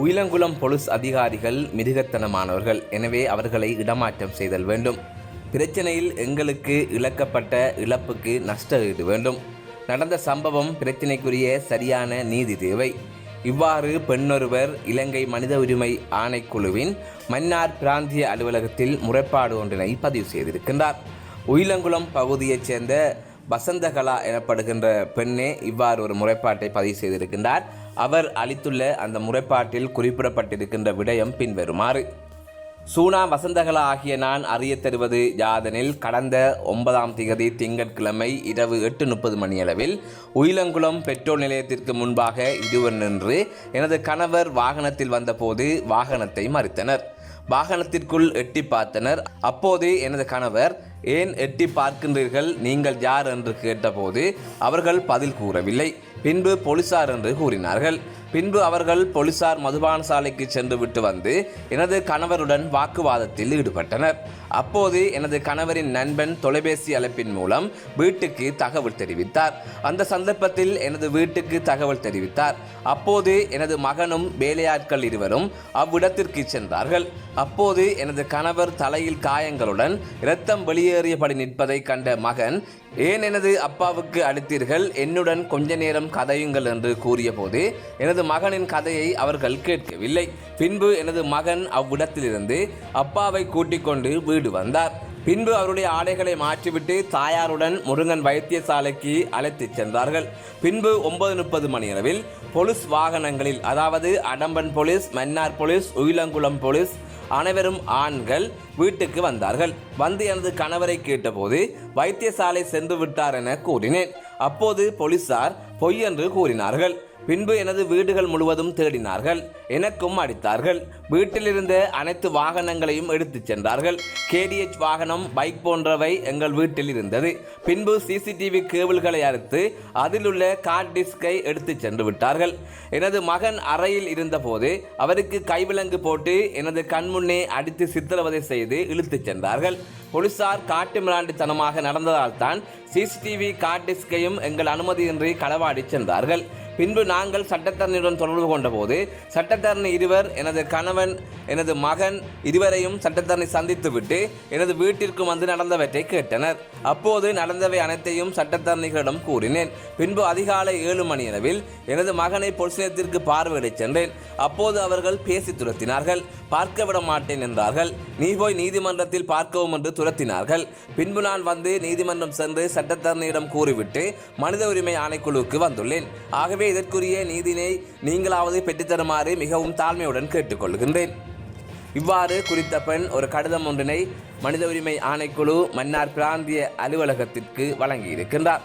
Uyilankulam police அதிகாரிகள் மிருகத்தனமானவர்கள். எனவே அவர்களை இடமாற்றம் செய்தல் வேண்டும். பிரச்சனையில் எங்களுக்கு இழக்கப்பட்ட இழப்புக்கு நஷ்ட ஈடு வேண்டும். நடந்த சம்பவம் பிரச்சினைக்குரிய சரியான நீதி தேவை. இவ்வாறு பெண்ணொருவர் இலங்கை மனித உரிமை ஆணைக்குழுவின் மன்னார் பிராந்திய அலுவலகத்தில் முறைப்பாடு ஒன்றினை பதிவு செய்திருக்கின்றார். உயிலங்குளம் பகுதியைச் சேர்ந்த வசந்தகலா எனப்படுகின்ற பெண்ணே இவ்வாறு ஒரு முறைப்பாட்டை பதிவு செய்திருக்கின்றார். அவர் அளித்துள்ள அந்த முறைப்பாட்டில் குறிப்பிடப்பட்டிருக்கின்ற விடயம் பின்வருமாறு. சூனா வசந்தகலா ஆகிய நான் அறிய தருவது யாதெனில் கடந்த ஒன்பதாம் திகதி திங்கட்கிழமை இரவு எட்டு முப்பது மணியளவில் உயிலங்குளம் பெட்ரோல் நிலையத்திற்கு முன்பாக இருவர் நின்று எனது கணவர் வாகனத்தில் வந்தபோது வாகனத்தை மறித்தனர். வாகனத்திற்குள் எட்டி பார்த்தனர். அப்போது எனது கணவர் ஏன் எட்டி பார்க்கின்றீர்கள்? நீங்கள் யார் என்று கேட்டபோது அவர்கள் பதில் கூறவில்லை. பின்பு போலீசார் என்று கூறினார்கள். பின்பு அவர்கள் போலீசார் மதுபான சாலைக்கு சென்று விட்டு வந்து எனது கணவருடன் வாக்குவாதத்தில் ஈடுபட்டனர். அப்போது எனது கணவரின் நண்பன் தொலைபேசி அழைப்பின் மூலம் வீட்டுக்கு தகவல் தெரிவித்தார். அந்த சந்தர்ப்பத்தில் எனது வீட்டுக்கு தகவல் தெரிவித்தார். அப்போது எனது மகனும் வேலையாட்கள் இருவரும் அவ்விடத்திற்கு சென்றார்கள். அப்போது எனது கணவர் தலையில் காயங்களுடன் இரத்தம் வெளியேறியபடி நிற்பதை கண்ட மகன் ஏன் எனது அப்பாவுக்கு அடித்தீர்கள்? என்னுடன் கொஞ்ச நேரம் கதையுங்கள் என்று கூறியபோது எனது மகனின் கதையை அவர்கள் கேட்கவில்லை. பின்பு எனது மகன் அவ்விடத்திலிருந்து அப்பாவை கூட்டிக் கொண்டு வீடு வந்தார். பின்பு அவருடைய ஆடைகளை மாற்றிவிட்டு தாயாருடன் முருங்கன் வைத்தியசாலைக்கு அழைத்துச் சென்றார்கள். பின்பு ஒன்பது முப்பது மணியளவில் போலீஸ் வாகனங்களில் அதாவது Adampan police Mannar police Uyilankulam police அனைவரும் ஆண்கள் வீட்டுக்கு வந்தார்கள். வந்து எனது கணவரை கேட்டபோது வைத்தியசாலை சென்று விட்டார் என கூறினேன். அப்போது போலீசார் பொய் என்று கூறினார்கள். பின்பு எனது வீடுகள் முழுவதும் தேடினார்கள். எனக்கும் அடித்தார்கள். வீட்டில் இருந்த அனைத்து வாகனங்களையும் எடுத்துச் சென்றார்கள். கேடிஎச் வாகனம் பைக் போன்றவை எங்கள் வீட்டில் இருந்தது. பின்பு சிசிடிவி கேபிள்களை அறுத்து அதிலுள்ள கார்ட் டிஸ்கை எடுத்துச் சென்று விட்டார்கள். எனது மகன் அறையில் இருந்தபோது அவருக்கு கைவிலங்கு போட்டு எனது கண்முன்னே அடித்து சித்திரவதை செய்து இழுத்துச் சென்றார்கள். போலீசார் காட்டு மிராண்டித்தனமாக நடந்ததால் தான் சிசிடிவி கார்ட் டிஸ்கையும் எங்கள் அனுமதியின்றி களவாடி சென்றார்கள். பின்பு நாங்கள் சட்டத்தரணியுடன் தொடர்பு கொண்டபோது சட்டத்தரணி இருவர் எனது கணவன் எனது மகன் இருவரையும் சட்டத்தரணி சந்தித்துவிட்டு எனது வீட்டிற்கு வந்து நடந்தவற்றை கேட்டனர். அப்போது நடந்தவை அனைத்தையும் சட்டத்தரணிகளிடம் கூறினேன். பின்பு அதிகாலை ஏழு மணியளவில் எனது மகனை பொலிஸ் பார்வையிடச் சென்றேன். அப்போது அவர்கள் பேசி துரத்தினார்கள். பார்க்க விட மாட்டேன் என்றார்கள். நீ போய் நீதிமன்றத்தில் பார்க்கவும் என்று துரத்தினார்கள். பின்பு நான் வந்து நீதிமன்றம் சென்று சட்டத்தரணியிடம் கூறிவிட்டு மனித உரிமை ஆணைக்குழுவுக்கு வந்துள்ளேன். ஆகவே இதற்குரிய நீதினை நீங்களாவது பெற்றுத்தருமாறு மிகவும் தாழ்மையுடன் கேட்டுக்கொள்கின்றேன். இவ்வாறு குறித்த பெண் ஒரு கடிதம் ஒன்றினை மனித உரிமை ஆணைக்குழு மன்னார் பிராந்திய அலுவலகத்திற்கு வழங்கியிருக்கின்றார்.